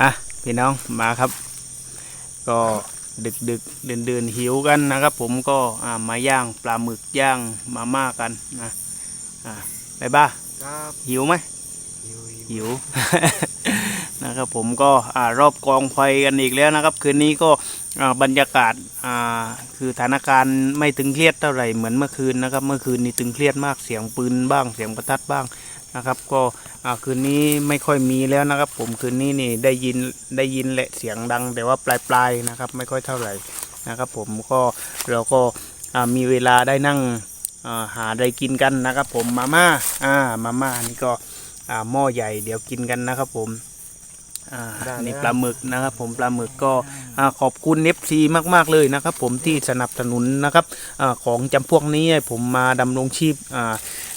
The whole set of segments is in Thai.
อะพี่น้องมาครับ ก็ดึกดึกเดินเดินๆหิวกันนะครับ ผมก็อ่ามาย่างปลาหมึกย่างมาม่ากันนะอ่าไปบ้าครับหิวไหมหิวหิวนะครับผมก็อ่ารอบกองไฟกันอีกแล้วนะครับ คืนนี้ก็อ่าบรรยากาศอ่าคือสถานการณ์ไม่ตึงเครียดเท่าไหร่เหมือนเมื่อคืนนะครับ เมื่อคืนนี้ตึงเครียดมากเสียงปืนบ้างเสียงประทัดบ้าง นะครับ ก็คืนนี้ไม่ค่อยมีแล้วนะครับ ผมคืนนี้นี่ได้ยินได้ยินแหละเสียงดัง แต่ว่าปลายปลายๆนะครับ ไม่ค่อยเท่าไหร่นะครับ ผมก็เราก็มีเวลาได้นั่งหาอะไรกินกันนะครับ ผมมาม่าอ่ามาม่านี่ก็หม้อใหญ่เดี๋ยวกินกันนะครับ ผม อ่านี่ปลาหมึกนะครับผมปลาหมึกก็อ่าขอบคุณเอฟซีมากๆเลยนะครับ ผมที่สนับสนุนนะครับอาของจำพวกนี้ให้ผมมาดำรงชีพอ่า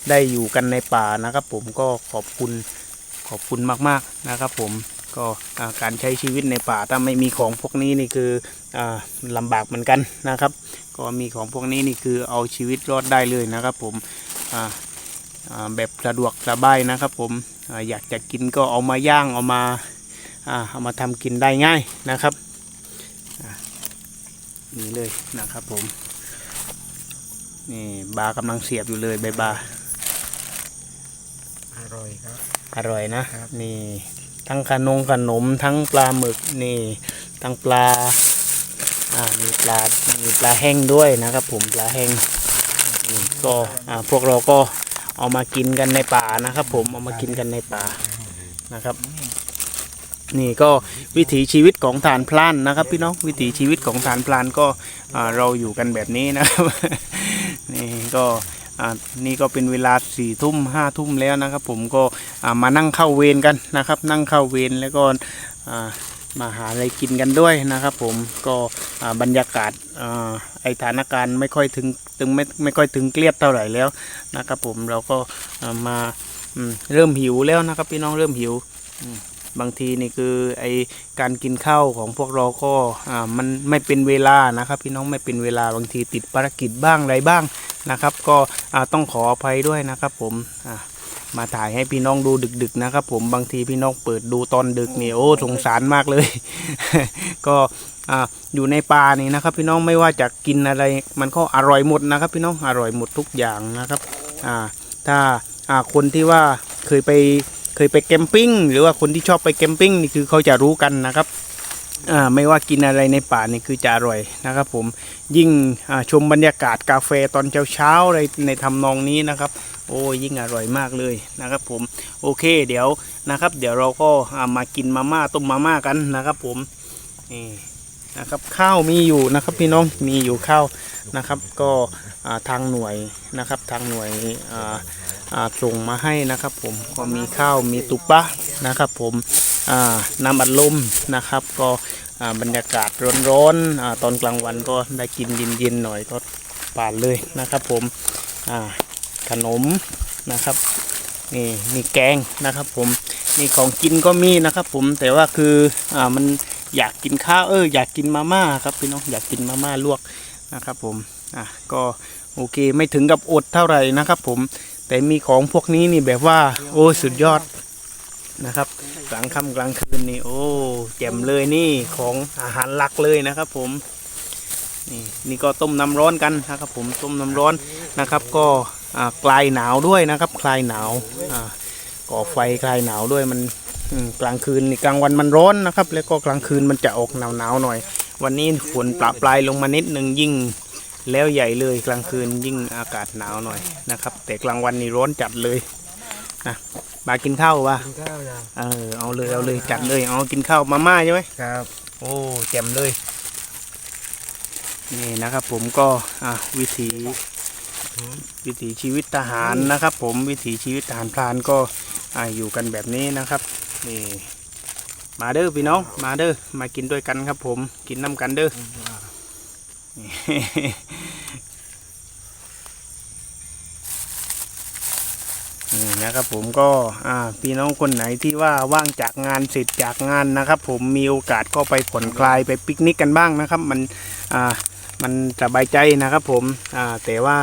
ได้อยู่กันในป่านะครับ ผมก็ขอบคุณขอบคุณมากๆนะครับ ผมก็อ่าการใช้ชีวิตในป่าถ้าไม่มีของพวกนี้นี่คืออาลำบากเหมือนกันนะครับ ก็มีของพวกนี้นี่คือเอาชีวิตรอดได้เลยนะครับ ผมอ่าอ่าแบบสะดวกสบายนะครับ ผมอาอยากจะกินก็เอามาย่างเอามาอ่า เอามาทำกินได้ง่ายนะครับอ่านี่เลยนะครับผมนี่บาร์กำลังเสียบอยู่เลยใบบาร์อร่อยครับ อร่อยนะครับนี่ทั้งขนมขนมทั้งปลาหมึกนี่ทั้งปลาอ่ามีปลา มีปลาแห้งด้วยนะครับผมปลาแห้งนี่ก็อ่าพวกเราก็เอามากินกันในป่านะครับ ผมเอามากินกันในป่านะครับ นี่ก็วิถีชีวิตของฐานพลานนะครับพี่น้องวิถีชีวิตของฐานพลานก็เราอยู่กันแบบนี้นะครับนี่ก็นี่ก็เป็นเวลาสี่ทุ่มห้าทุ่มแล้วนะครับ ผมก็มานั่งเข้าเวรกันนะครับ นั่งเข้าเวรแล้วก็มาหาอะไรกินกันด้วยนะครับ ผมก็บรรยากาศไอสถานการณ์ไม่ค่อยถึงตึงไม่ไม่ค่อยถึงเครียดเท่าไหร่แล้วนะครับ ผมเราก็มาเริ่มหิวแล้วนะครับ พี่น้องเริ่มหิว บางทีนี่คือไอการกินข้าวของพวกเราก็อ่ามันไม่เป็นเวลานะครับ พี่น้องไม่เป็นเวลาบางทีติดภารกิจบ้างอะไรบ้างนะครับ ก็อ่าต้องขออภัยด้วยนะครับ ผมอ่ามาถ่ายให้พี่น้องดูดึก ๆ นะครับ ผมบางทีพี่น้องเปิดดูตอนดึกนี่โอ้สงสารมากเลย ก็อ่าอยู่ในป่านี่นะครับ พี่น้องไม่ว่าจะกินอะไร มันก็อร่อยหมดนะครับ พี่น้องอร่อยหมดทุกอย่างนะครับอ่าถ้าอ่าคนที่ว่าเคยไป เคยไปแคมปิ้งหรือว่าคนที่ชอบไปแคมปิ้งนี่คือเขาจะรู้กันนะครับอ่าไม่ว่ากินอะไรในป่านี่คือจะอร่อยนะครับผมยิ่งชมบรรยากาศกาแฟตอนเช้าๆอะไรในทำนองนี้นะครับ โอ้ยิ่งอร่อยมากเลยนะครับผมโอเคเดี๋ยวนะครับ เดี๋ยวเราก็ามากินมาม่าต้มมาม่ากันนะครับผมนี่นะครับข้าวมีอยู่นะครับพี่น้องมีอยู่ข้าวนะครับ ก็ทางหน่วยนะครับทางหน่วยอ่าอ่า ส่งมาให้นะครับผมก็มีข้าวมีตุปะนะครับผมน้ำอัดลมนะครับ ก็บรรยากาศร้อนๆอาตอนกลางวันก็ได้กินเย็นๆหน่อยก็ผ่านเลยนะครับผมขนมนะครับนี่มีแกงนะครับผมนี่ของกินก็มีนะครับผมแต่ว่าคืออ่ามันอยากกินข้าวเอออยากกินมาม่าครับพี่น้องอยากกินมาม่าลวกนะครับผมอะก็โอเคไม่ถึงกับอดเท่าไหร่นะครับผม แต่มีของพวกนี้นี่แบบว่า โอ้สุดยอดนะครับ กลางค่ำกลางคืนนี่ โอ้แจ่มเลยนี่ของอาหารหลักเลยนะครับ ผม นี่นี่ก็ต้มน้ำร้อนกันนะครับ ผมต้มน้ำร้อนนะครับ ก็อ่าคลายหนาวด้วยนะครับ คลายหนาวอ่าก่อไฟคลายหนาวด้วยมันกลางคืนนี่กลางวันมันร้อนนะครับ แล้วก็กลางคืนมันจะออกหนาวหนาวๆหน่อย วันนี้ฝนปละปลายลงมานิดหนึ่งยิ่ง แล้วใหญ่เลยกลางคืนยิ่งอากาศหนาวหน่อยนะครับ แต่กลางวันนี่ร้อนจัดเลยนะมากินข้าววะกินข้าวยังเออเอาเลยเอาเลยจัดเลยเอากินข้าวมาม่าใช่ไหมครับ โอ้แจ่มเลยนี่นะครับ ผมก็อะวิถีวิถีชีวิตทหารนะครับ ผมวิถีชีวิตทหารพรานก็อะอยู่กันแบบนี้นะครับนี่มาเด้อพี่น้องมาเด้อมากินด้วยกันครับ ผมกินน้ำกันเด้อ นี่นะครับผมก็พี่น้องคนไหนที่ว่าว่างจากงานเสร็จจากงานนะครับ ผมมีโอกาสก็ไปผ่อนคลายไปปิกนิกกันบ้างนะครับ มันมันสบายใจนะครับ ผมแต่ว่า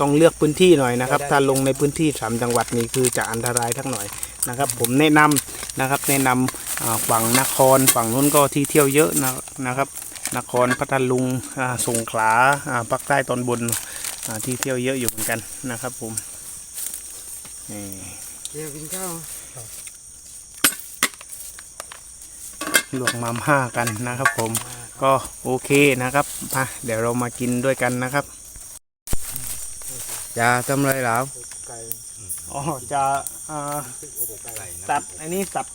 ต้องเลือกพื้นที่หน่อยนะครับ ถ้าลงในพื้นที่สามจังหวัดนี้คือจะอันตรายทั้งหน่อยนะครับ ผมแนะนำนะครับ แนะนำอ่าฝั่งนครฝั่งนู้นก็ที่เที่ยวเยอะนะครับ นครพัทลุงอ่าสงขลาอ่าภาคใต้ตอนบนอ่าที่เที่ยวเยอะอยู่เหมือนกันนะครับผมนี่เดี๋ยวกินข้าวลวกมาม่ากันนะครับผมก็โอเคนะครับมาเดี๋ยวเรามากินด้วยกันนะครับจะทำอะไรแล้วอ๋อจะอ่าตัดอันนี้ตัด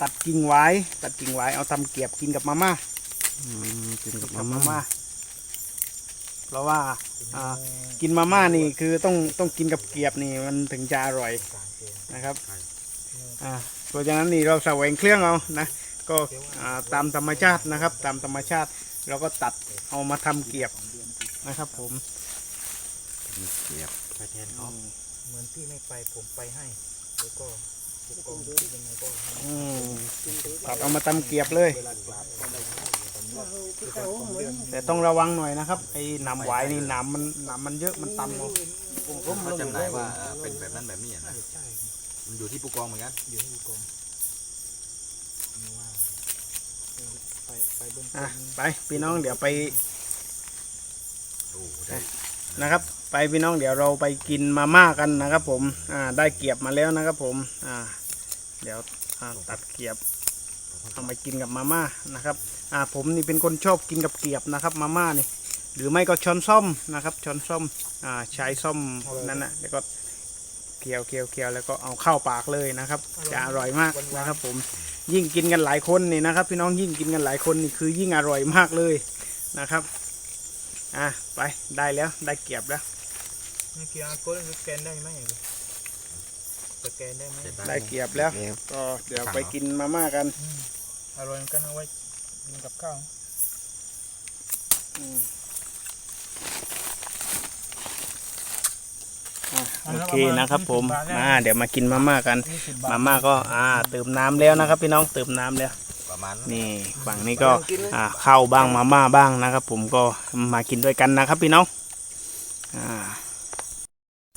ตัดกิ่งไว้ ตัดกิ่งไว้เอาทำเกี๊ยบกินกับมาม่าอืม กินกับกับมามาม่าม่าเพราะว่าอ่ากินมาม่านี่คือต้องต้องกินกับเกี๊ยบนี่มันถึงจะอร่อยนะครับอ่าเพราะฉะนั้นนี่เราแสวงเครื่องเอานะก็อ่าตามธรรมชาตินะครับ ตามธรรมชาติเราก็ตัดเอามาทำเกี๊ยบนะครับ ผมเสียบไปแทนเขาเหมือนพี่ไม่ไปผมไปให้แล้วก็ ผู้กองที่ยังไงก็ให้อืมตัดเอามาทำเกี๊ยบเลย แต่ต้องระวังหน่อยนะครับไอ้หนำหวายนี่หนำมันหนำมันเยอะมันต่ำเอาเขาจำหน่ายว่าเอ่อเป็นแบบนั้นแบบนี้อะนะใช่มันอยู่ที่ผู้กองเหมือนกันอยู่ที่ผู้กองนี่ว่าเออไปไปเบื้องต้อะนไปพี่น้องเดี๋ยวไปโอ้ได้นะครับ ไปพี่น้องเดี๋ยวเราไปกินมาม่ากันนะครับ ผมอ่าได้เกียบมาแล้วนะครับ ผมอ่า เดี๋ยวตัดเกียบเอามากินกับมาม่านะครับอ่าผมนี่เป็นคนชอบกินกับเกียบนะครับมาม่านี่หรือไม่ก็ช้อนส้อมนะครับช้อนส้อมอ่าใช้ส้อมนั่นนะแล้วก็เคี่ยวเคียวเคียวแล้วก็เอาเข้าปากเลยนะครับ จะอร่อยมากนะครับ ผมยิ่งกินกันหลายคนนี่นะครับ พี่น้องยิ่งกินกันหลายคนนี่คือยิ่งอร่อยมากเลยนะครับอะไปได้แล้วได้เกียบแล้วนี่คืออาโค้ดสแกนได้ไหม สแกนได้ไหมเสร็จได้เกียบแล้วเดี๋ยวก็เดี๋ยวไปกินมาม่ากันอืมอร่อยเหมือนกันเอาไว้กินกับข้าวอืมอะโอเคนะครับผมมาเดี๋ยวมากินมาม่ากันยี่สิบบาทมาม่าก็อ่าเติมน้ำแล้วนะครับ พี่น้องเติมน้ำแล้วประมาณนั้นนี่ฝั่งนี้ก็อ่าข้าวบ้างมาม่าบ้างนะครับ ผมก็มากินด้วยกันนะครับ พี่น้องอ่า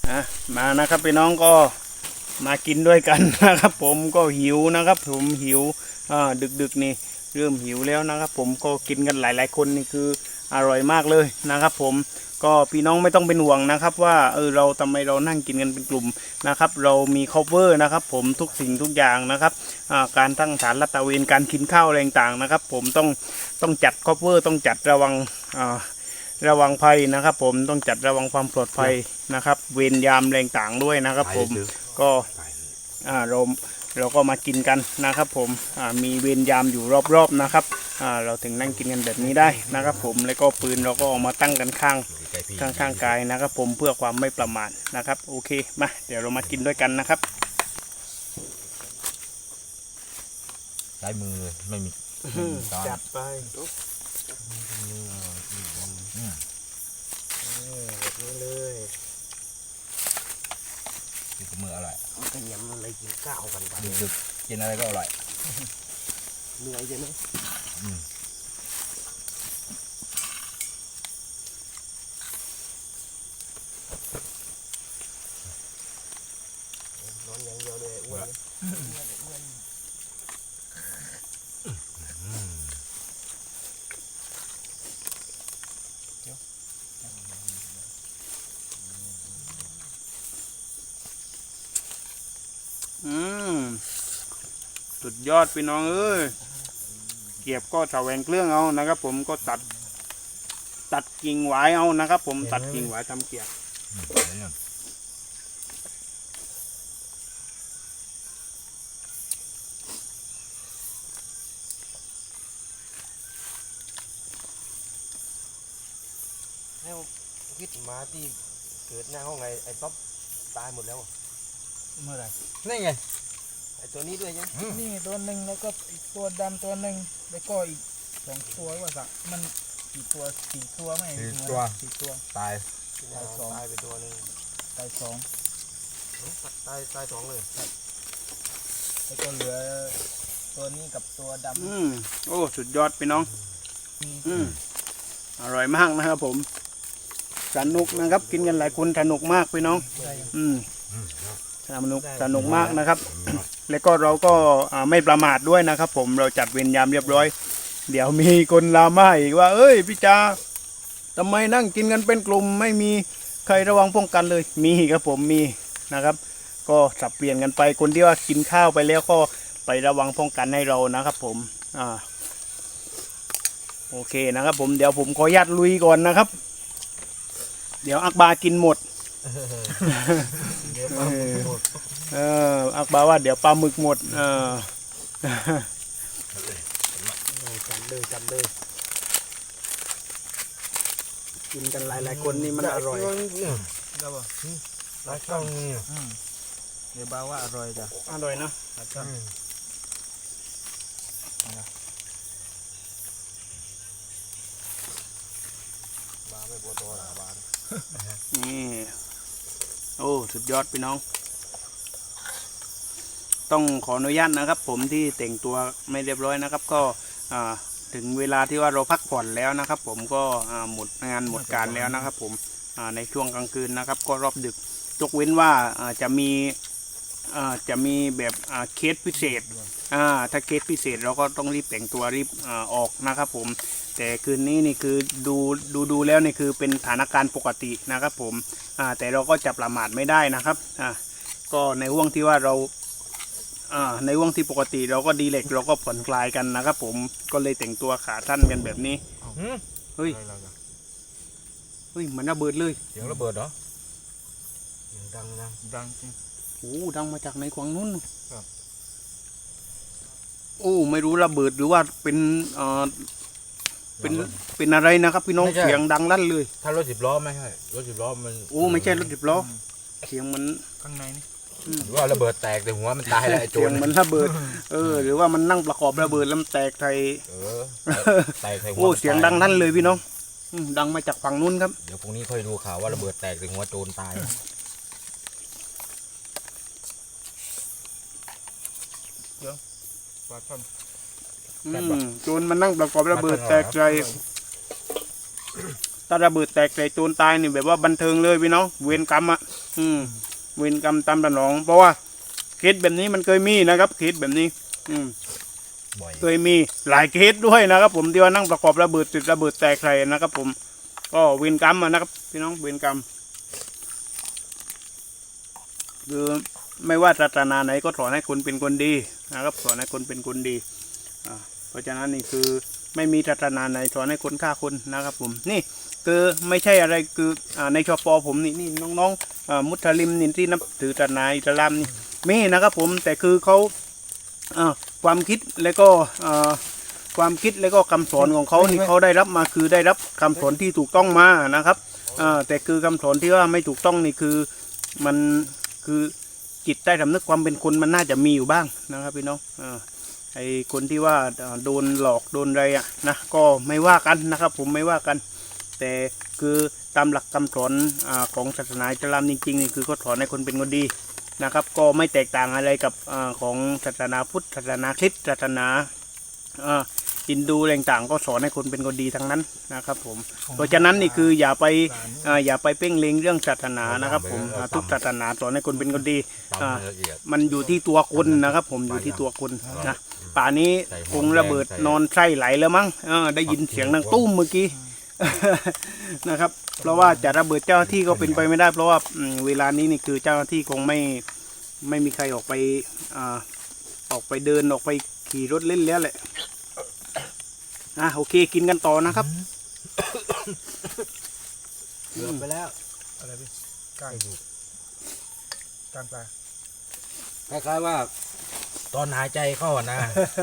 อะมานะครับพี่น้องก็ มากินด้วยกันนะครับ ผมก็หิวนะครับ ผมหิวอ่าดึกๆนี่เริ่มหิวแล้วนะครับ ผมก็กินกันหลาย ๆ คนนี่คืออร่อยมากเลยนะครับ ผมก็พี่น้องไม่ต้องเป็นห่วงนะครับ ว่าเออเราทำไมเรานั่งกินกันเป็นกลุ่มนะครับ เรามี cover นะครับ ผมทุกสิ่งทุกอย่างนะครับอ่าการตั้งฐานรัตระเวนการกินข้าวอะไรต่างๆนะครับ ผมต้องต้องจัดคอเวอร์ต้องจัดระวังอ่าระวังภัยนะครับ ผมต้องจัดระวังความปลอดภัยนะครับ เวรยามแรงต่างๆด้วยนะครับ ผม ก็อ่าเราเราก็มากินกันนะครับผมอ่ามีเวรยามอยู่รอบๆนะครับอ่าเราถึงนั่งกินกันแบบนี้ได้นะครับผมแล้วก็ปืนเราก็เอามาตั้งกันข้างใกล้ๆพี่ข้างข้างกายนะครับ ผมเพื่อความไม่ประมาทนะครับ โอเคมาเดี๋ยวเรามากินด้วยกันนะครับใช้มือไม่มีตอนจัดไป นี่เลย คือกับมืออร่อย ขยำอะไร กินข้าวกันไปดึกๆกินอะไรก็อร่อยเหนื่อยใช่ไหม อืม นอนอย่างเดียวเลยอ้วน อืมสุด ยอดพี่น้องเอ้ยเกียบก็แสวงเครื่องเอานะครับ ผมก็ตัด ตัดกิ่งหวายเอานะครับ ผมตัดกิ่งหวายทำเกียบอืมเดี๋ยวก่อนแล้วคิดมาที่เกิดหน้าห้องไงไอ้ป๊อปตายหมดแล้วอะเมื่อไหร่นี่ไงไอ้ ตัวนี้ด้วยใช่ไหมนี่ตัวหนึ่งแล้วก็อีกตัวดำตัวหนึ่งแล้วก็อีกสองตัวว่าสักมันกี่ตัวสี่ตัวไหมสี่ตัวตายที่หน้าห้อง ตายไปตัวหนึ่งตายสองตายตายสองเลยแล้วก็เหลือตัวนี้กับตัวดำอืมโอ้สุดยอดพี่น้องมีอืมอร่อยมากนะครับผม สนุกนะครับ กินกันหลายคนสนุกมากพี่น้อง ใช่อืมสนุกสนุกมากนะครับ แล้วก็เราก็ไม่ประมาทด้วยนะครับ ผมเราจัดเวรยามเรียบร้อย เดี๋ยวมีคนลาม่าอีกว่า เอ้ยพี่จาทำไมนั่งกินกันเป็นกลุ่ม ไม่มีใครระวังป้องกันเลย มีครับผมมีนะครับ ก็สับเปลี่ยนกันไปคนที่ว่ากินข้าวไปแล้วก็ไประวังป้องกันให้เรานะครับผมอ่าโอเคนะครับผมเดี๋ยวผมขออนุญาตลุยก่อนนะครับ เดี๋ยวอักบากินหมด เดี๋ยวมาหมดเอออักบาว่าเดี๋ยวปลาหมึกหมด เออจัดเลยจัดเลยกินกันหลายๆคนนี่มันอร่อยครับผมหลายช่องนี่เดี๋ยวบาว่าอร่อยจ้ะอร่อยนะครับอืมบาไม่ปวดตัวหรอบานี่ โอ้สุดยอดพี่น้อง ต้องขออนุญาตนะครับ ผมที่แต่งตัวไม่เรียบร้อยนะครับ ก็ถึงเวลาที่ว่าเราพักผ่อนแล้วนะครับ ผมก็หมดงานหมดการแล้วนะครับ ผมในช่วงกลางคืนนะครับ ก็รอบดึกยกเว้นว่าจะมีจะมีแบบเคสพิเศษถ้าเคสพิเศษเราก็ต้องรีบแต่งตัวรีบออกนะครับ ผม แต่คืนนี้นี่คือดูดูดูแล้วนี่คือเป็นสถานการณ์ปกตินะครับผมอ่าแต่เราก็จะประมาทไม่ได้นะครับอ่าก็ในห่วงที่ว่าเราอ่าในห่วงที่ปกติเราก็ดีเล็กเราก็ผ่อนคลายกันนะครับผมก็เลยแต่งตัวขาสั้นกันแบบนี้หืมเฮ้ยอะไรล่ะเฮ้ยเหมือนระเบิดเลยเสียงระเบิดเหรอเสียงดังนะดังจริงโอ้ดังมาจากในขวางนู้นครับโอ้ไม่รู้ระเบิดหรือว่าเป็น เอ่อเป็นเป็นอะไรนะครับ พี่น้องเสียงดังลั่นเลยถ้ารถสิบล้อไม่ใช่รถสิบล้อมันโอ้ไม่ใช่รถสิบล้อเสียงเหมันข้างในนี่หรือว่าระเบิดแตกแต่หัวมันตายแล้วไอ้โจเสียรงเหมันระเบิด เออ หรือว่ามันนั่งประกอบระเบิดแล้วมันแตกไทยเออแตกใส่หัวโอ้มันเสียงดังนั่นเลยพี่น้องอืมดังมาจากฝั่งนู้นครับ เดี๋ยวพรุ่งนี้ค่อยดูข่าวว่าระเบิดแตกใส่หัวโจรตายปลาช่อน อืมโจรมันนั่งประกอบระเบิดแตกใจถ้าระเบิดแตกใจโจรตายนี่แบบว่าบันเทิงเลยพี่น้องเวรกรรมอะอืมเวรกรรมตามสนอง เพราะว่าเคสแบบนี้มันเคยมีนะครับเคสแบบนี้ อืมบ่อยเคยมีหลายเคสด้วยนะครับ ผมที่ว่านั่งประกอบระเบิดติดระเบิดแตกใส่นะครับ ผม ก็เวรกรรมอะนะครับ พี่น้องเวรกรรมคือไม่ว่าศาสนาไหนก็สอนให้คนเป็นคนดีนะครับสอนให้คนเป็นคนดีอ่าเพ ราะฉะนั้นนี่คือไม่มีศาสนาไหนสอนให้คนฆ่าคนนะครับผมนี่คือไม่ใช่อะไรคืออ่าในชปผมนี่นี่น้องๆอ่ามุสลิมนี่ที่นับถือศาสนาอิสลามนี่มีนะครับผมแต่คือเขาอ่าความคิดแล้วก็อ่าความคิดแล้วก็คำสอนของเขานี่เขาได้รับมาคือได้รับคำสอนที่ถูกต้องมานะครับอ่าแต่คือคำสอนที่ว่าไม่ถูกต้องนี่คือมันคือจิตใต้สำนึกความเป็นคนมันน่าจะมีอยู่บ้างนะครับพี่น้องอ่า ไอคนที่ว่าโดนหลอกโดนอะไรอะนะก็ไม่ว่ากันนะครับ ผมไม่ว่ากัน แต่คือตามหลักคำสอนอของศาสนาอิสลามจริงๆนี่คือเขาสอนให้คนเป็นคนดีนะครับ ก็ไม่แตกต่างอะไรกับอของศาสนาพุทธศาสนาคริสต์ศาสนาอินดูอะไรต่างก็สอนให้คนเป็นคนดีทั้งนั้นนะครับผมเพราะฉะนั้นนี่คืออย่าไปออย่าไปเพ่งเล็งเรื่องศาสนานะครับ ผมทุกศาสนาสอนให้คนเป็นคนดีมันอยู่ที่ตัวคนนะครับ ผมอยู่ที่ตัวคนนะ ป่านี้คงระเบิดนอนไส้ไหลแล้วมั้งเออได้ยินเสียงดังตุ้มเมื่อกี้ นะครับ เพราะว่าจะระเบิดเจ้าหน้าที่ก็เป็นไปไม่ได้ เพราะว่าอืมเวลานี้นี่คือเจ้าหน้าที่คงไม่ไม่มีใครออกไปอ่าออกไปเดินออกไปขี่รถเล่นแล้วแหละอะโอเคกินกันต่อนะครับเกือบไปแล้วอะไรพี่กลางกลางปลาคล้ายๆว่า ตอนหายใจเข้าอะนะ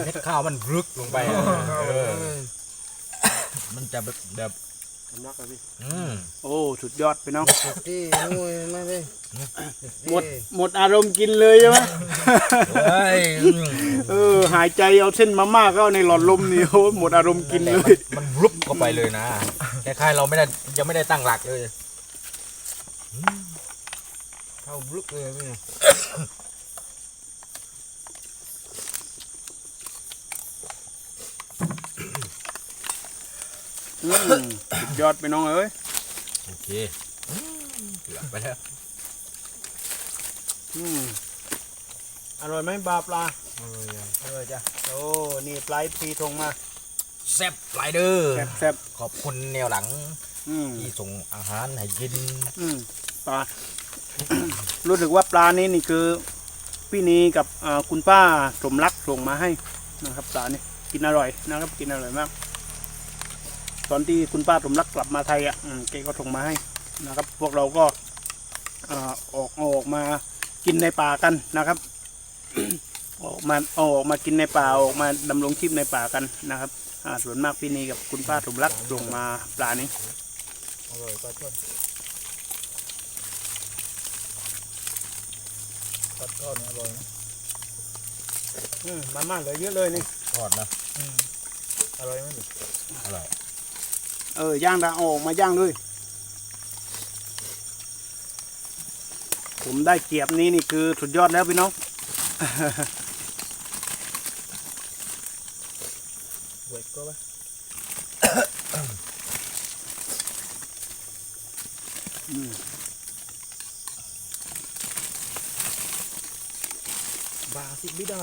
เม็ดข้าวมันรึกลงไปอะเออมันจะแบบแบบสำนักเลยพี่อืมโอ้สุดยอดไปน้องที่นู่นไม่พี่หมดหมดอารมณ์กินเลยใช่ไหมเฮ้ยอืมเออ หายใจเอาเส้นมาม่าเข้าในหลอดลมนี่โอ้หมดอารมณ์กินเลย มันรุบเข้าไปเลยนะคล้ายๆเราไม่ได้ยังไม่ได้ตั้งหลักเลยเข้าบลุกเลยพี่ สุดยอดไปน้องเอ้ยโอเคอืมเกือบไปแล้วอืมอร่อยไหมบาปลาเออจ้ะโอ้นี่ปลาอีพีทงมาแซ่บหลายเด้อแซ่บแซ่บขอบคุณแนวหลังอืมที่ส่งอาหารให้กินอืมปลารู้สึกว่าปลานี้นี่คือพี่นีกับอ่าคุณป้าสมรักส่งมาให้นะครับปลานี่กินอร่อยนะครับกินอร่อยมาก ตอนที่คุณป้าสมรักกลับมาไทยอะอืมแกก็ส่งมาให้นะครับ พวกเราก็อ่าออกเอาออกมากินในป่ากันนะครับ ออกมาเอาออกมากินในป่าออกมาดำรงชีพในป่ากันนะครับอ่าส่วนมากพี่นีกับคุณป้าสมรักส่งมาปลานี้อร่อยปลาช่อนปลาทอดเนี่ยอร่อยนะอืมมาม่าเหลือเยอะเลยนี่ทอดนะอืมอร่อยไหมนี่อร่อย เออย่างดาเอาออกมาย่างด้วย ผมได้เกียบนี้นี่คือสุดยอดแล้วพี่น้องเวทก็ปะอืมบาสิบิได้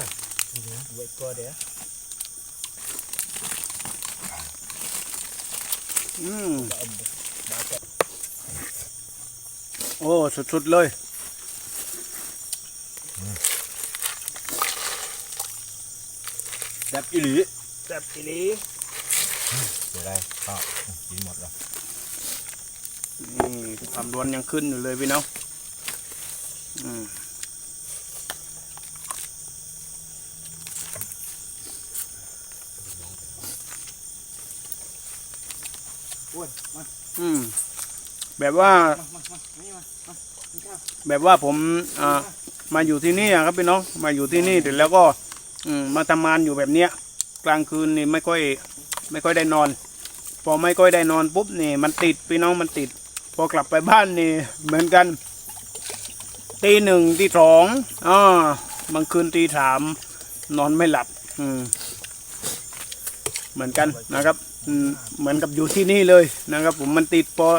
เวทก็เดี๋ยว อืมบาบาจะโอ้สุดๆเลยแซ่บอีหลีแซ่บอีหลีเดี๋ยวได้ก็กินหมดแล้วนี่ความร้อนยังขึ้นอยู่เลยพี่น้องอืม อ้วนมาอืมแบบว่า มามามานี่มามากินข้าวแบบว่าผมอ่ามาอยู่ที่นี่อะครับพี่น้องมาอยู่ที่นี่เสร็จแล้วก็อืมมาทำงานอยู่แบบเนี้ย กลางคืนนี่ไม่ค่อย ไม่ค่อยได้นอน พอไม่ค่อยได้นอนปุ๊บนี่ มันติดพี่น้องมันติด พอกลับไปบ้านนี่ เหมือนกันตีหนึ่งตีสองอ่าบางคืนตีสามนอนไม่หลับ อืมเหมือนกันนะครับอืม เหมือนกับอยู่ที่นี่เลยนะครับ ผมมันติดพอ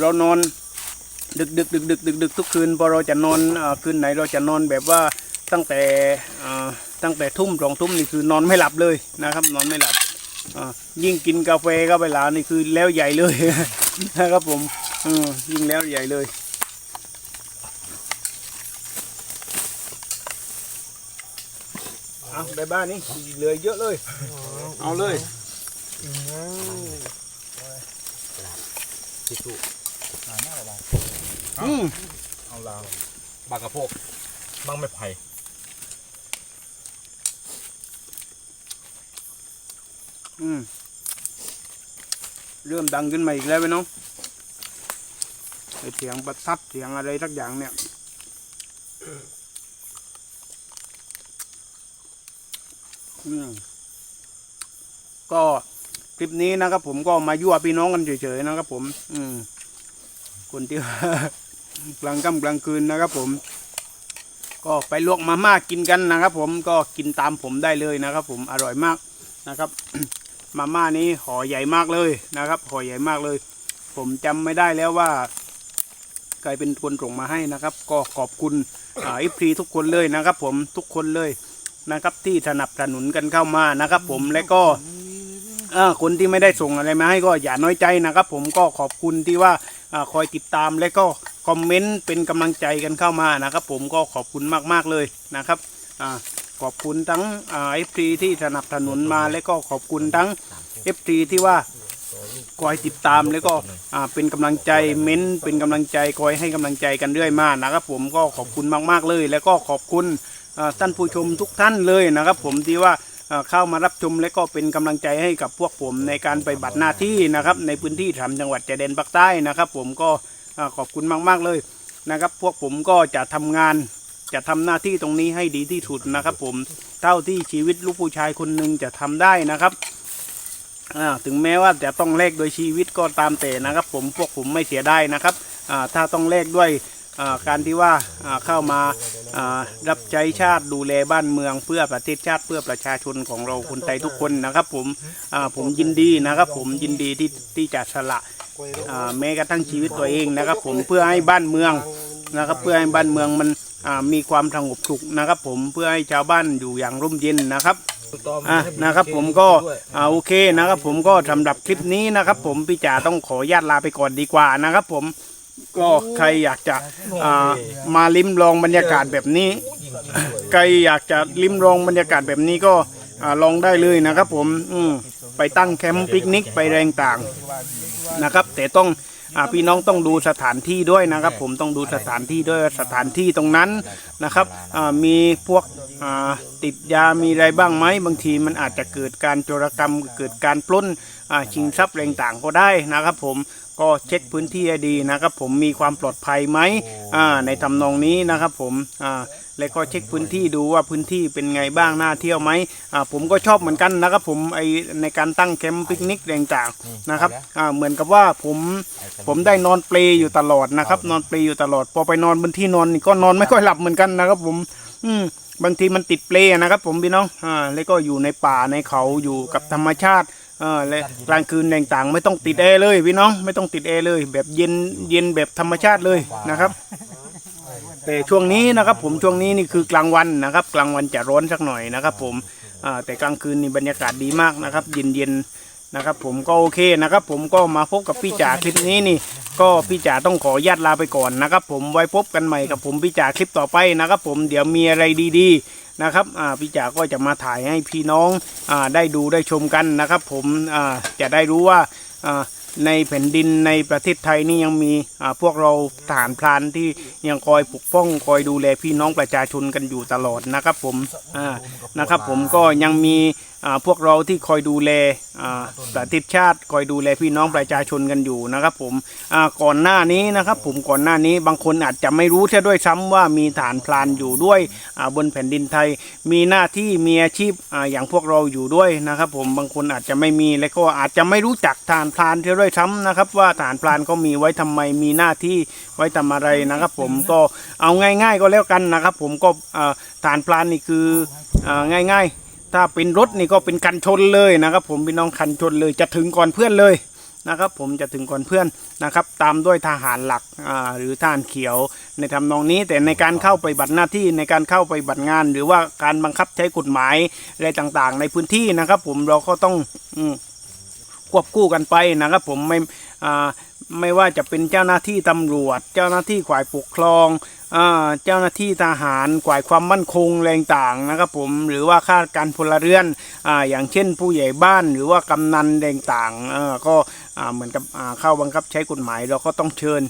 เรานอนดึกดึกดึกดึกดึกดึกทุกคืนพอเราจะนอนอคืนไหนเราจะนอนแบบว่าตั้งแต่ตั้งแต่ทุ่มสองทุ่มนี่คือนอนไม่หลับเลยนะครับ นอนไม่หลับยิ่งกินกาแฟเข้าไปหลานี่คือแล้วใหญ่เลยนะครับผมยิ่งแล้วใหญ่เลยเอาได้บ้านนี้เหลือเยอะเลย เอาเลย ทิชชู่หาหน้าอะไรอืมเอาลาวบางกระโพกบางไม่ไผ่อืมเริ่มดังขึ้นมาอีกแล้วไหมน้องไอเสียงประทัดเสียงอะไรสักอย่างเนี่ยอืมก็ คลิปนี้นะครับ ผมก็มายั่วพี่น้องกันเฉยๆนะครับ ผม อืมคนที่กลางค่ำกลางคืนนะครับ ผม ก็ไปลวกมาม่ากินกันนะครับ ผมก็กินตามผมได้เลยนะครับ ผมอร่อยมากนะครับ มาม่านี้ห่อใหญ่มากเลยนะครับห่อใหญ่มากเลย ผมจำไม่ได้แล้วว่าใครเป็นคนส่งมาให้นะครับ ก็ขอบคุณอ่าอิฟรีทุกคนเลยนะครับ ผมทุกคนเลยนะครับ ที่สนับสนุนกันเข้ามานะครับ ผมและก็ เออคนที่ไม่ได้ส่งอะไรมาให้ก็อย่าน้อยใจนะครับ ผมก็ขอบคุณที่ว่าอคอยติดตามและก็คอมเมนต์เป็นกำลังใจกันเข้ามานะครับ ผมก็ขอบคุณมากๆเลยนะครับอขอบคุณทั้งเอฟซีที่สนับสนุนมาและก็ขอบคุณทั้งเอฟซีที่ว่าคอยติดตามแล้วก็เป็นกำลังใจเม้นต์เป็นกำลังใจคอยให้กำลังใจกันเรื่อยมานะครับผมก็ขอบคุณมากๆเลย แล้วก็ขอบคุณท่านผู้ชมทุกท่านเลยนะครับ ผมที่ว่า เข้ามารับชมและก็เป็นกำลังใจให้กับพวกผมในการไปบัตรหน้าที่นะครับในพื้นที่สามจังหวัดชายแดนภาคใต้นะครับ ผมก็อ่าขอบคุณมาก ๆ เลยนะครับ พวกผมก็จะทำงานจะทำหน้าที่ตรงนี้ให้ดีที่สุดนะครับ ผมเท่าที่ชีวิตลูกผู้ชายคนหนึ่งจะทำได้นะครับอ่าถึงแม้ว่าจะต้องแลกโดยชีวิตก็ตามแต่นะครับ ผมพวกผมไม่เสียได้นะครับอ่าถ้าต้องแลกด้วยอ่า การที่ว่าเข้ามารับใช้ชาติดูแลบ้านเมืองเพื่อประเทศชาติเพื่อประชาชนของเราคนไทยทุกคนนะครับ ผมผมยินดีนะครับ ผมยินดีที่ที่จะสละแม้กระทั่งชีวิตตัวเองนะครับ ผมเพื่อให้บ้านเมืองนะครับ เพื่อให้บ้านเมืองมันมีความสงบสุขนะครับ ผมเพื่อให้ชาวบ้านอยู่อย่างร่มเย็นนะครับอะนะครับผมก็โอเคนะครับ ผมก็สำหรับคลิปนี้นะครับ ผมพี่จ๋าต้องขอญาตลาไปก่อนดีกว่านะครับ ผม ก็ใครอยากจะอ่ามาลิ้มลองบรรยากาศแบบนี้ ใครอยากจะลิ้มลองบรรยากาศแบบนี้ก็อ่าลองได้เลยนะครับ ผมอืมไปตั้งแคมป์ปิกนิกไปแรงต่างนะครับ แต่ต้องอ่าพี่น้องต้องดูสถานที่ด้วยนะครับ ผมต้องดูสถานที่ด้วยสถานที่ตรงนั้นนะครับอ่ามีพวกอ่าติดยามีอะไรบ้างไหมบางทีมันอาจจะเกิดการโจรกรรมเกิดการปล้นอ่า ชิงทรัพย์แรงต่างก็ได้นะครับผมก็เช็คพื้นที่ให้ดีนะครับผมมีความปลอดภัยไหมอ่าในทำนองนี้นะครับผมอ่าแล้วก็เช็คพื้นที่ดูว่าพื้นที่เป็นไงบ้างน่าเที่ยวไหมอ่าผมก็ชอบเหมือนกันนะครับผมไอในการตั้งแคมป์ปิกนิกต่างๆนะครับอ่าเหมือนกับว่าผมผมได้นอนเปลอยู่ตลอดนะครับ นอนเปลอยู่ตลอด พอไปนอนบนที่นอนนี่ก็นอนไม่ค่อยหลับเหมือนกันนะครับผม อืมบางทีมันติดเปลนะครับผมพี่น้องอ่าแล้วก็อยู่ในป่าในเขาอยู่กับธรรมชาติ เออและกลางคืนต่างๆไม่ต้องติดแอร์เลยพี่น้องไม่ต้องติดแอร์เลย แบบเย็นเย็นแบบธรรมชาติเลยนะครับ แต่ช่วงนี้นะครับผมช่วงนี้นี่คือกลางวันนะครับ กลางวันจะร้อนสักหน่อยนะครับผมอ่าแต่กลางคืนนี่บรรยากาศดีมากนะครับเย็นเย็นๆนะครับผมก็โอเคนะครับ ผมก็มาพบกับพี่จ๋าคลิปนี้นี่ ก็พี่จ๋าต้องขออนุญาตลาไปก่อนนะครับ ผมไว้พบกันใหม่กับผมพี่จ๋าคลิปต่อไปนะครับ ผมเดี๋ยวมีอะไรดีๆ นะครับอ่าพี่จ๋าก็จะมาถ่ายให้พี่น้องอ่าได้ดูได้ชมกันนะครับ ผมอ่าจะได้รู้ว่าอ่า ในแผ่นดินในประเทศไทยนี่ยังมีอ่าพวกเราทหารพรานที่ยังคอยปกป้องคอยดูแลพี่น้องประชาชนกันอยู่ตลอดนะครับผมอ่านะครับผมก็ยังมีอ่าพวกเราที่คอยดูแลอ่าประเทศชาติคอยดูแลพี่น้องประชาชนกันอยู่นะครับผมอ่าก่อนหน้านี้นะครับผมก่อนหน้านี้บางคนอาจจะไม่รู้เสียด้วยซ้ำว่ามีฐานพรานอยู่ด้วยอ่าบนแผ่นดินไทย มีหน้าที่มีอาชีพอ่าอย่างพวกเราอยู่ด้วยนะครับผมบางคนอาจจะไม่มีและก็อาจจะไม่รู้จักฐานพรานเสียด้วยซ้ำนะครับ ว่าฐานพรานก็มีไว้ทำไมมีหน้าที่ไว้ทำอะไรนะครับ ผมก็เอาง่าย ๆ ก็แล้วกันนะครับ ผมก็อ่าฐานพรานนี่คืออ่าง่าย ๆ ถ้าเป็นรถนี่ก็เป็นคันชนเลยนะครับ ผมพี่น้องคันชนเลยจะถึงก่อนเพื่อนเลยนะครับผมจะถึงก่อนเพื่อนนะครับตามด้วยทหารหลักอ่าหรือทหารเขียวในทำนองนี้ แต่ในการเข้าไปบัตรหน้าที่ในการเข้าไปบัตรงาน หรือว่าการบังคับใช้กฎหมายอะไรต่างๆ ในพื้นที่นะครับ ผมเราก็ต้องอืม ควบคู่กันไปนะครับผมไม่อ่าไม่ว่าจะเป็นเจ้าหน้าที่ตำรวจ เจ้าหน้าที่ฝ่ายปกครองอเจ้าหน้าที่ทหารฝ่ายความมั่นคงแรงต่างนะครับผมหรือว่าข้าราชการพลเรือนออย่างเช่น ผู้ใหญ่บ้านหรือว่ากำนันแรงต่างก็เหมือนกับเข้าบังคับใช้กฎหมาย เราก็ต้องเชิญ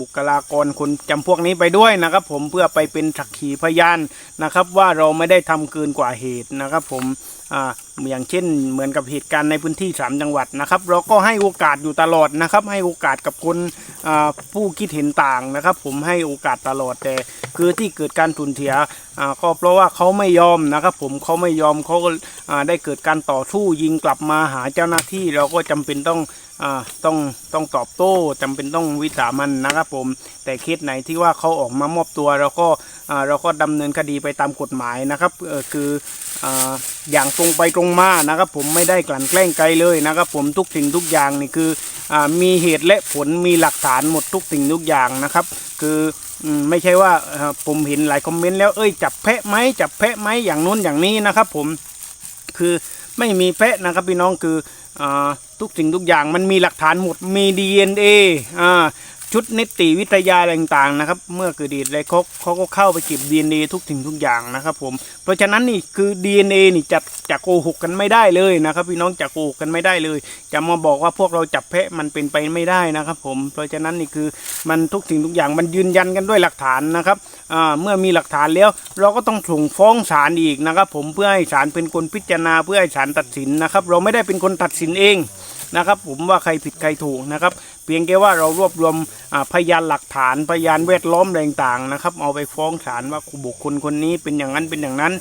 บุคลากรคนจำพวกนี้ไปด้วยนะครับผมเพื่อไปเป็นสักขีพยานนะครับว่าเราไม่ได้ทำเกินกว่าเหตุนะครับผม อ่าอย่างเช่น เหมือนกับเหตุการณ์ในพื้นที่สามจังหวัดนะครับ เราก็ให้โอกาสอยู่ตลอดนะครับ ให้โอกาสกับคนผู้คิดเห็นต่างนะครับ ผมให้โอกาสตลอดแต่ คือที่เกิดการสูญเสียก็เพราะว่าเขาไม่ยอมนะครับ ผมเขาไม่ยอมเขาก็ได้เกิดการต่อสู้ยิงกลับมาหาเจ้าหน้าที่เราก็จำเป็นต้องอต้องต้องตอบโต้จำเป็นต้องวิสามันนะครับผม แต่เคสไหนที่ว่าเขาออกมามอบตัวเราก็เราก็ดำเนินคดีไปตามกฎหมายนะครับคือ อย่างตรงไปตรงมานะครับ ผมไม่ได้กลั่นแกล้งใครเลยนะครับ ผมทุกสิ่งทุกอย่างนี่คืออมีเหตุและผลมีหลักฐานหมดทุกสิ่งทุกอย่างนะครับ คือไม่ใช่ว่าเอ่อผมเห็นหลายคอมเมนต์แล้วเอ้ยจับแพะไหมจับแพะไหมอย่างนู้นอย่างนี้นะครับ ผมคือไม่มีแพะนะครับพี่น้องคืออทุกสิ่งทุกอย่างมันมีหลักฐานหมดมี DNA อ่า ชุดนิติวิทยาอะไรต่างๆนะครับ เมื่อเกิดเหตุอะไรเขาเขาก็เข้าไปเก็บ DNA ทุกสิ่งทุกอย่างนะครับ ผม เพราะฉะนั้นนี่คือ DNA นี่จะจะโกหกกันไม่ได้เลยนะครับ พี่น้องจะโกหกกันไม่ได้เลย จะมาบอกว่าพวกเราจับแพะมันเป็นไปไม่ได้นะครับ ผม เพราะฉะนั้นนี่คือมันทุกสิ่งทุกอย่างมันยืนยันกันด้วยหลักฐานนะครับเมื่อมีหลักฐานแล้ว เราก็ต้องส่งฟ้องศาลอีกนะครับ ผมเพื่อให้ศาลเป็นคนพิจารณาเพื่อให้ศาลตัดสินนะครับ เราไม่ได้เป็นคนตัดสินเองนะครับผมว่าใครผิดใครถูกนะครับเพียงแค่ว่าเรารวบรวมพยานหลักฐานพยานแวดล้อมอะไรต่างๆนะครับ เอาไปฟ้องศาลว่าบุคคลคนนี้เป็นอย่างนั้นเป็นอย่างนั้น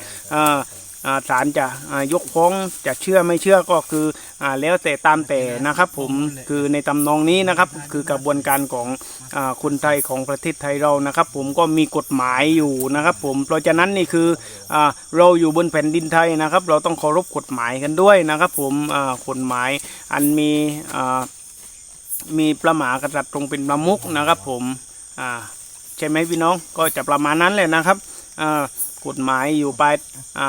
ศาลจะยกฟ้องจะเชื่อไม่เชื่อก็คืออแล้วแต่ตามแต่นะครับ ผมคือในตำนองนี้นะครับ คือกระบวนการของอคนไทยของประเทศไทยเรานะครับ ผมก็มีกฎหมายอยู่นะครับ ผมเพราะฉะนั้นนี่คืออเราอยู่บนแผ่นดินไทยนะครับ เราต้องเคารพกฎหมายกันด้วยนะครับ ผมกฎหมายอันมี มีพระมากษัตริย์ทรงเป็นประมุขนะครับผมอ่าใช่ไหมพี่น้องก็จะประมาณนั้นแหละนะครับอ่า กฎหมายอยู่ภายอ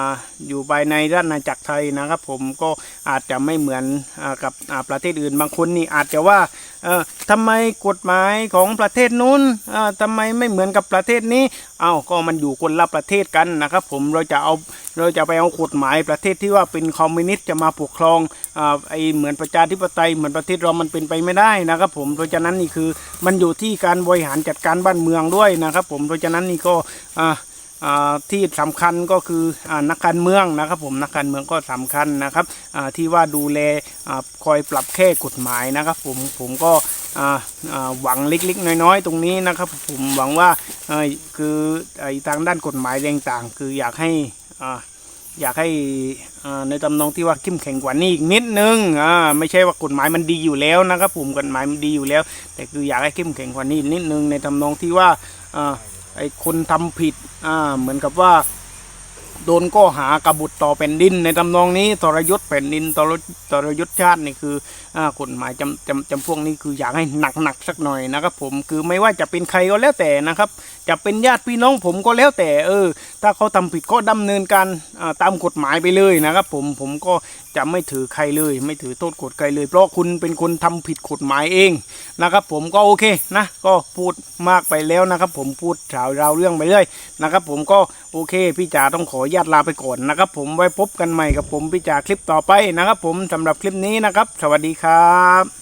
อยู่ภายในราชอาณาจักรไทยนะครับ ผมก็อาจจะไม่เหมือนอกับประเทศอื่นบางคนนี่อาจจะว่าเอ่อทำไมกฎหมายของประเทศนู้นอ่าทำไมไม่เหมือนกับประเทศนี้เอ้าก็มันอยู่คนละประเทศกันนะครับ ผมเราจะเอาเราจะไปเอากฎหมายประเทศที่ว่าเป็นคอมมิวนิสต์จะมาปกครองอไอเหมือนประชาธิปไตยเหมือนประเทศเรามันเป็นไปไม่ได้นะครับ ผมเพราะฉะนั้นนี่คือมันอยู่ที่การบริหารจัดการบ้านเมืองด้วยนะครับ ผมเพราะฉะนั้นนี่ก็อ่าอ่า ที่สำคัญก็คืออนักการเมืองนะครับผมนักการเมืองก็สำคัญนะครับที่ว่าดูแลอคอยปรับแค่กฎหมายนะครับผมผมก็หวังเล็กๆ น้อยๆ ตรงนี้นะครับ ผมหวังว่าคืออทางด้านกฎหมายต่างๆ คืออยากให้อยากให้ในตำนองที่ว่าเข้มแข็งกว่านี้อีกนิดนึงอ่าไม่ใช่ว่ากฎหมายมันดีอยู่แล้วนะครับผมกฎหมายมันดีอยู่แล้ว แต่คืออยากให้เข้มแข็งกว่านี้นิดนึงในตำนองที่ว่าอ่า ไอ้คนทำผิดอ่าเหมือนกับว่า โดนก็หากบฏต่อแผ่นดิน ในตำนองนี้ทรยศแผ่นดินทรทรยศชาตินี่คืออกฎหมายจำจำจำพวกนี้คืออยากให้หนักหนักสักหน่อยนะครับผมคือไม่ว่าจะเป็นใครก็แล้วแต่นะครับ จะเป็นญาติพี่น้องผมก็แล้วแต่เออ ถ้าเขาทำผิดก็ดำเนินการตามกฎหมายไปเลยนะครับ ผมผมก็จะไม่ถือใครเลย ไม่ถือโทษกฎใครเลย เพราะคุณเป็นคนทำผิดกฎหมายเองนะครับผมก็โอเคนะก็พูดมากไปแล้วนะครับ ผมพูดข่าวราวเรื่องไปเรื่อยนะครับ ผมก็โอเค พี่จ๋าต้องขอญาตลาไปก่อนนะครับ ผมไว้พบกันใหม่กับผมพิจาคลิปต่อไปนะครับ ผมสำหรับคลิปนี้นะครับ สวัสดีครับ